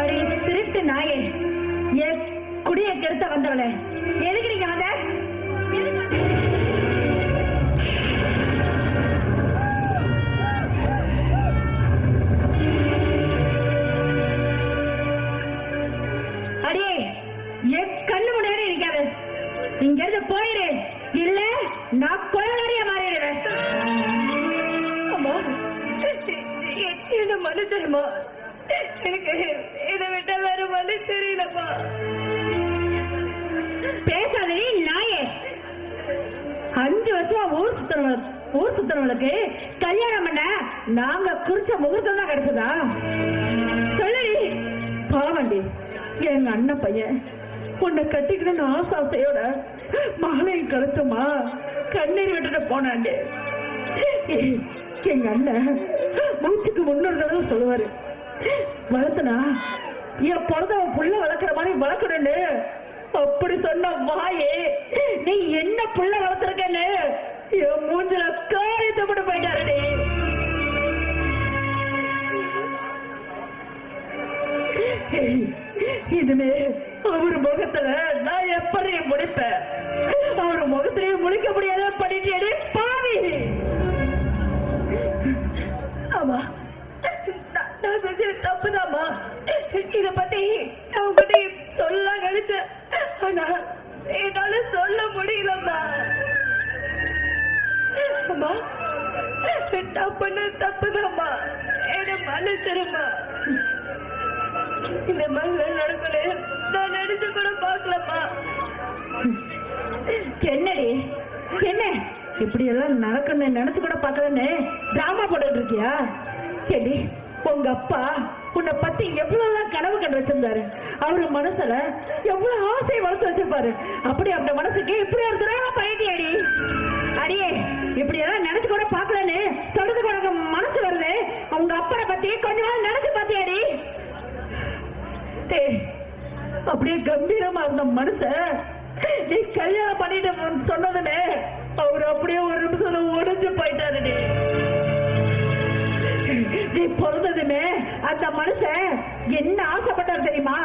அடி திருட்டு நாயே. என் குடிய கெடுத்த வந்தவளே. எதுக்கு நீங்க வந்த? எதுக்கு வந்த? அடியே என் கண்ணு முன்னாடி இருக்காது இங்க இருந்து போயிரு. இல்ல நான் கொலநடிய மாறிடுவேன். என்ன மன்னிச்சிருமா எனக்கு இதை விட்டா வேற வழி தெரியலப்பா. பேசாதே நாயே. அஞ்சு வருஷமா ஊர் சுத்துறவங்களுக்கு ஊர் சுத்துறவங்களுக்கு கல்யாணம் பண்ண நாங்க குறிச்ச முகூர்த்தம் தான் கிடைச்சதா? சொல்லடி. பாவண்டி எங்க அண்ணன் பையன் உன்னை கட்டிக்கணும்னு ஆசை ஆசையோட மாலையும் கழுத்துமா கண்ணீர் விட்டுட்டு போனாண்டே. எங்க அண்ணன் மூச்சுக்கு முன்னொரு தடவை சொல்லுவாரு. வளர்த்தனா என் பிறந்தவன் புள்ள வளர்க்குற மாதிரி வளர்க்கணும்னு. அப்படி சொன்ன வாயே நீ என்ன புள்ள வளர்த்துருக்கன்னு? என் மூஞ்சில காரியத்தை போட்டு போயிட்டாரு இதுமே இனிமே அவர் முகத்துல நான் எப்படி முடிப்பேன்? அவர் முகத்திலேயே முழிக்க முடியாத பண்ணிட்டேடி இது தப்புதாமா இத பத்தி நான் உங்ககிட்ட சொல்ல நினைச்சேன். ஆனா என்னால சொல்ல முடியலம்மா. அம்மா நான் பண்ண தப்புதாம்மா. என்ன மன்னிச்சிருமா இந்த மாதிரி நடக்கல. நான் நினைச்சு கூட பார்க்கலம்மா. என்னடி? என்ன? இப்படி எல்லாம் நடக்கணும்னு நினைச்சு கூட பார்க்கலன்னு டிராமா போட்டுட்டு இருக்கியா? சரி உங்க அப்பா உன்னை பத்தி எவ்வளவு கனவு கண்டு வச்சிருந்தாரு? அவரு மனசுல எவ்வளவு ஆசையை வளர்த்து வச்சிருப்பாரு. அப்படி அந்த மனசுக்கு இப்படி ஒரு துரோகம் பண்ணிட்டியாடி அடியே இப்படி எல்லாம் நினைச்சு கூட பாக்கலன்னு சொல்றதுக்கு உனக்கு மனசு வருது. அவங்க அப்பனை பத்தி கொஞ்ச நாள் நினைச்சு பாத்தியாடி டேய் அப்படியே கம்பீரமா இருந்த மனச நீ கல்யாணம் பண்ணிட்டு சொன்னதுன்னு அவர் அப்படியே ஒரு நிமிஷம் உடைஞ்சு போயிட்டாரு நீ பிறந்ததுமே அந்த மனுஷன் என்ன ஆசைப்பட்டாரு தெரியுமா?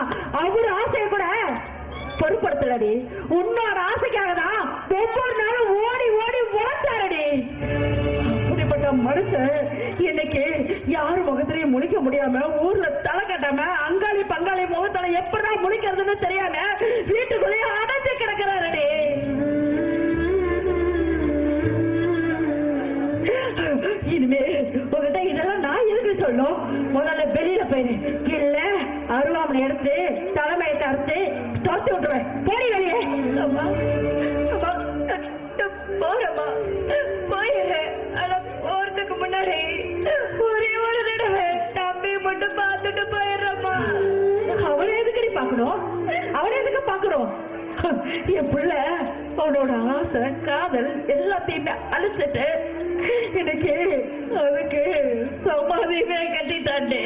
அவர் ஆசைய கூட பொருட்படுத்தலடி. உன்னோட ஆசைக்காக தான் ஒவ்வொரு நாளும் ஓடி ஓடி உழைச்சாரடி. அப்படிப்பட்ட மனுஷன் இன்னைக்கு யாரு முகத்திலையும் முழிக்க முடியாம ஊர்ல தலை கட்டாம அங்காளி பங்காளி முகத்தலை எப்படா முழிக்கிறதுன்னு தெரியாம வீட்டுக்குள்ளேயே அடைஞ்சு கிடக்கிறாரடி. இனிமே உங்ககிட்ட இதெல்லாம் சொல்லும். முதல்ல வெளியில போயிரு இல்ல அருவாமனை எடுத்து தலைமையத்தை அறுத்து துரத்தி விட்டுருவேன். போடி வெளியே. போறமா போயிடுறேன் ஆனா போறதுக்கு முன்னாடி ஒரே ஒரு தடவை தம்பி மட்டும் பார்த்துட்டு போயிடுறமா அவளை எதுக்கடி பாக்கணும் அவனை எதுக்கு பாக்கணும் என் புள்ள அவனோட ஆசை காதல் எல்லாத்தையுமே அழிச்சிட்டு எனக்கு அதுக்கு சமாதியுமே கட்டிட்டாண்டே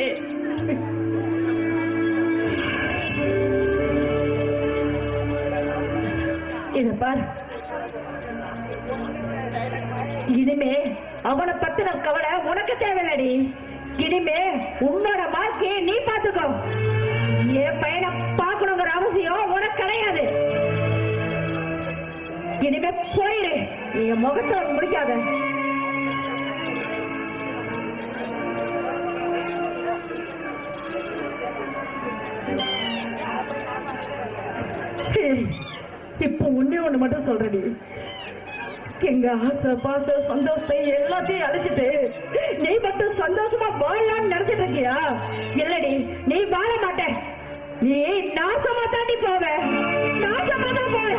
இத பார். இனிமே அவனை பத்தின கவலை உனக்கு தேவையில்லடி. இனிமே உன்னோட வாழ்க்கையை நீ பாத்துக்கோ என் பையனை பார்க்கணுங்கிற அவசியம் உனக்கு கிடையாது. இனிமே போயிரு. நீங்க முகத்துல முடிக்காத. இப்போ ஒன்னே ஒன்று மட்டும் சொல்றடி எங்க ஆசை பாச சந்தோஷத்தை எல்லாத்தையும் அழைச்சிட்டு நீ மட்டும் சந்தோஷமா வாழலாம்னு நினைச்சிட்டு இருக்கியா? இல்லடி நீ வாழ மாட்ட. நீ நாசமா தாண்டி போவ. நாசமா தான் போவ.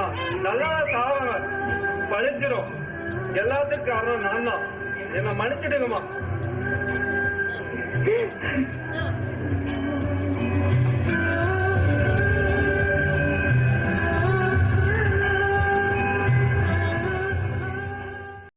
தான் நல்லா சாவணும் பழிச்சிரும் எல்லாத்துக்கும் காரணம் நான் தான் என்ன மன்னிச்சிடுங்கம்மா.